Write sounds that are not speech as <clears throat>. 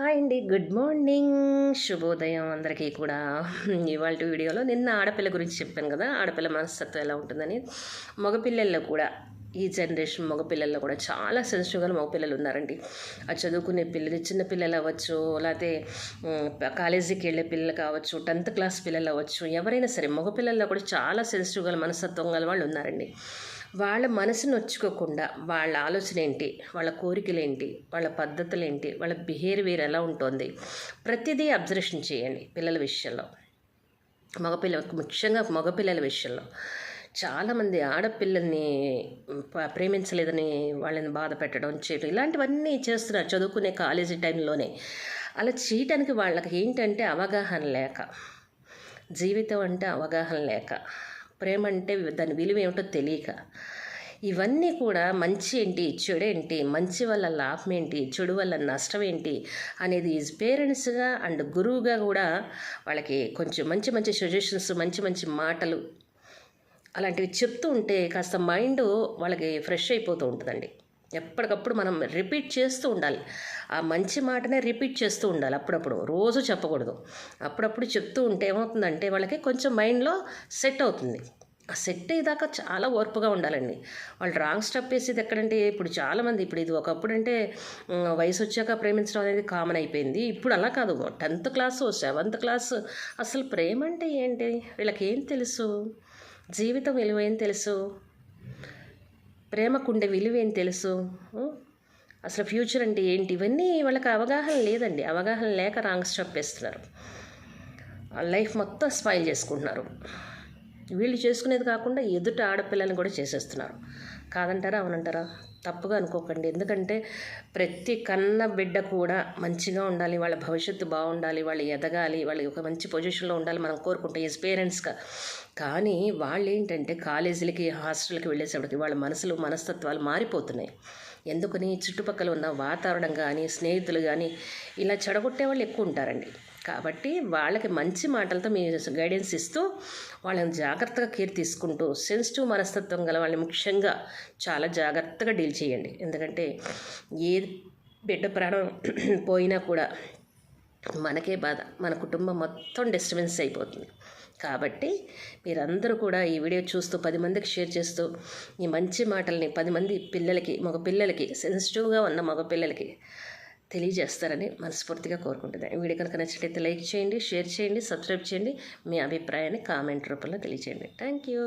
Hi అండి. Good morning. శుభోదయం అందరికీ కూడా. ఇవాళ వీడియోలో నిన్న ఆడపిల్ల గురించి చెప్పాను కదా. ఆడపిల్ల మనస్తత్వం ఎలా ఉంటుందని. మగపిల్లల్లో కూడా ఈ జనరేషన్ మగపిల్లల్లో కూడా చాలా సెన్సిటివ్గా మగపిల్లలు ఉన్నారండి. ఆ చదువుకునే పిల్లలు చిన్న పిల్లలు అవ్వచ్చు లేకపోతే కాలేజీకి వెళ్ళే పిల్లలు కావచ్చు టెన్త్ క్లాస్ పిల్లలు అవ్వచ్చు ఎవరైనా సరే మగపిల్లల్లో కూడా చాలా సెన్సిటివ్గా మనస్తత్వం గల వాళ్ళు ఉన్నారండి. వాళ్ళ మనసును నొచ్చుకోకుండా వాళ్ళ ఆలోచన ఏంటి వాళ్ళ కోరికలేంటి? వాళ్ళ పద్ధతులు ఏంటి వాళ్ళ బిహేవియర్ ఎలా ఉంటుంది? ప్రతిదీ అబ్జర్వేషన్ చేయండి పిల్లల విషయంలో. మగపిల్ల ముఖ్యంగా మగపిల్లల విషయంలో. చాలామంది ఆడపిల్లల్ని ప్రేమించలేదని వాళ్ళని బాధ పెట్టడం చేయడం ఇలాంటివన్నీ చేస్తున్నారు చదువుకునే కాలేజీ టైంలోనే. అలా చేయటానికి వాళ్ళకి ఏంటంటే అవగాహన లేక. జీవితం అంటే అవగాహన లేక. ప్రేమ అంటే దాని విలువ ఏమిటో తెలియక. ఇవన్నీ కూడా మంచి ఏంటి చెడు ఏంటి మంచి వల్ల లాభం ఏంటి చెడు వల్ల నష్టం ఏంటి అనేది ఈజ్ పేరెంట్స్గా అండ్ గురువుగా కూడా వాళ్ళకి కొంచెం మంచి మంచి సజెషన్స్ మంచి మంచి మాటలు అలాంటివి చెప్తూ ఉంటే కాస్త మైండ్ వాళ్ళకి ఫ్రెష్ అయిపోతూ ఉంటుందండి. ఎప్పటికప్పుడు మనం రిపీట్ చేస్తూ ఉండాలి. ఆ మంచి మాటనే రిపీట్ చేస్తూ ఉండాలి అప్పుడప్పుడు. రోజు చెప్పకూడదు. అప్పుడప్పుడు చెప్తూ ఉంటే ఏమవుతుందంటే వాళ్ళకి కొంచెం మైండ్లో సెట్ అవుతుంది. ఆ సెట్ అయ్యేదాకా చాలా ఓర్పుగా ఉండాలండి. వాళ్ళు రాంగ్ స్టెప్ వేసేది ఎక్కడంటే ఇప్పుడు చాలామంది ఇప్పుడు ఇది ఒకప్పుడు అంటే వయసు వచ్చాక ప్రేమించడం అనేది కామన్ అయిపోయింది. ఇప్పుడు అలా కాదు. టెన్త్ క్లాసు సెవెంత్ క్లాసు అసలు ప్రేమ అంటే ఏంటి? వీళ్ళకి ఏం తెలుసు? జీవితం విలువ ఏం తెలుసు? ప్రేమకుండే విలువేం తెలుసు? అసలు ఫ్యూచర్ అంటే ఏంటి? ఇవన్నీ వాళ్ళకి అవగాహన లేదండి. అవగాహన లేక రాంగ్ స్టెప్ వేస్తున్నారు. లైఫ్ మొత్తం స్పాయిల్ చేసుకుంటున్నారు. వీళ్ళు చేసుకునేది కాకుండా ఎదుట ఆడపిల్లల్ని కూడా చేసేస్తున్నారు. కాదంటారా? అవునంటారా? తప్పుగా అనుకోకండి. ఎందుకంటే ప్రతి కన్న బిడ్డ కూడా మంచిగా ఉండాలి వాళ్ళ భవిష్యత్తు బాగుండాలి వాళ్ళు ఎదగాలి వాళ్ళు ఒక మంచి పొజిషన్లో ఉండాలి మనం కోరుకుంటాం యాజ్ పేరెంట్స్గా కానీ వాళ్ళు ఏంటంటే కాలేజీలకి హాస్టల్కి వెళ్ళేసేపటికి వాళ్ళ మనసులు మనస్తత్వాలు మారిపోతున్నాయి. ఎందుకని? చుట్టుపక్కల ఉన్న వాతావరణం కానీ స్నేహితులు కానీ ఇలా చెడగొట్టే వాళ్ళు ఎక్కువ ఉంటారండి. కాబట్టి వాళ్ళకి మంచి మాటలతో మీ గైడెన్స్ ఇస్తూ వాళ్ళని జాగ్రత్తగా కేర్ తీసుకుంటూ సెన్సిటివ్ మనస్తత్వం గల వాళ్ళని ముఖ్యంగా చాలా జాగ్రత్తగా డీల్ చేయండి. ఎందుకంటే ఏ బిడ్డ ప్రాణం <clears throat> పోయినా కూడా మనకే బాధ. మన కుటుంబం మొత్తం డిస్టర్బెన్స్ అయిపోతుంది. కాబట్టి మీరందరూ కూడా ఈ వీడియో చూస్తూ పది మందికి షేర్ చేస్తూ ఈ మంచి మాటల్ని పది మంది పిల్లలకి మగ పిల్లలకి సెన్సిటివ్గా ఉన్న మగ పిల్లలకి తెలియజేస్తారని మనస్ఫూర్తిగా కోరుకుంటుంది ఈ వీడియో కనుక నచ్చినట్లయితే లైక్ చేయండి షేర్ చేయండి సబ్స్క్రైబ్ చేయండి. మీ అభిప్రాయాన్ని కామెంట్ రూపంలో తెలియచేయండి. Thank you